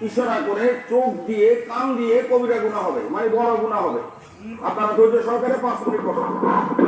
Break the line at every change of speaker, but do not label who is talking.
ইশারা করে চোখ দিয়ে, কান দিয়ে কবিরা গুণা হবে মানে বড় গুণা হবে। আপনারা ধৈর্য সহকারে পাঁচ মিনিট বসুন।